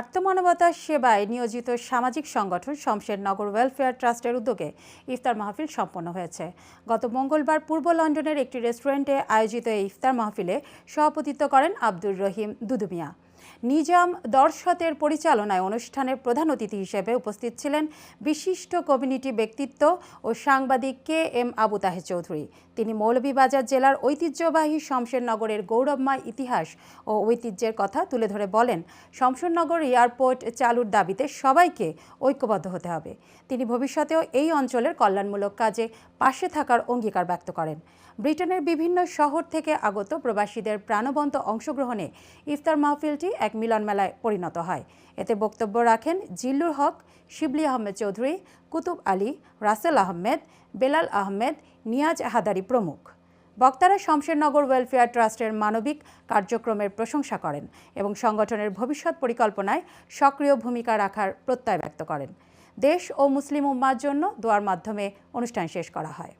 আত্মমানবতার সেবায় নিয়োজিত সামাজিক সংগঠন শমশেরনগর ওয়েলফেয়ার ট্রাস্টের উদ্যোগে ইফতার মাহফিল সম্পন্ন হয়েছে। গত মঙ্গলবার পূর্ব লন্ডনের একটি রেস্টুরেন্টে আয়োজিত এই ইফতার মাহফিলে সভাপতিত্ব করেন আব্দুর রহিম দুদুমিয়া। নিজাম দর্শতের পরিচালনায় অনুষ্ঠানের প্রধান অতিথি হিসেবে উপস্থিত ছিলেন বিশিষ্ট কমিউনিটি ব্যক্তিত্ব ও সাংবাদিক কে এম আবু তাহের চৌধুরী। তিনি মৌলভীবাজার জেলার ঐতিহ্যবাহী শমশেরনগরের গৌরবময় ইতিহাস ও ঐতিহ্যের কথা তুলে ধরে বলেন, শমশেরনগর এয়ারপোর্ট চালুর দাবিতে সবাইকে ঐক্যবদ্ধ হতে হবে। তিনি ভবিষ্যতেও এই অঞ্চলের কল্যাণমূলক কাজে পাশে থাকার অঙ্গীকার ব্যক্ত করেন। ব্রিটেনের বিভিন্ন শহর থেকে আগত প্রবাসীদের প্রাণবন্ত অংশগ্রহণে ইফতার মাহফিলটি এক মিলন মেলায় পরিণত হয়। এতে বক্তব্য রাখেন জিল্লুর হক, শিবলি আহমেদ চৌধুরী, কুতুব আলী, রাসেল আহমেদ, বেলাল আহমেদ, নিয়াজ হাদারি প্রমুখ। বক্তারা শমশেরনগর ওয়েলফেয়ার ট্রাস্টের মানবিক কার্যক্রমের প্রশংসা করেন এবং সংগঠনের ভবিষ্যৎ পরিকল্পনায় সক্রিয় ভূমিকা রাখার প্রত্যয় ব্যক্ত করেন। দেশ ও মুসলিম উম্মার জন্য দোয়ার মাধ্যমে অনুষ্ঠান শেষ করা হয়।